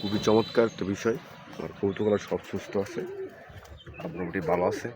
খুবই চমৎকার একটা বিষয় আমার কৌতূহলা সব সুস্থ আছে আপনার মোটামুটি ভালো আছে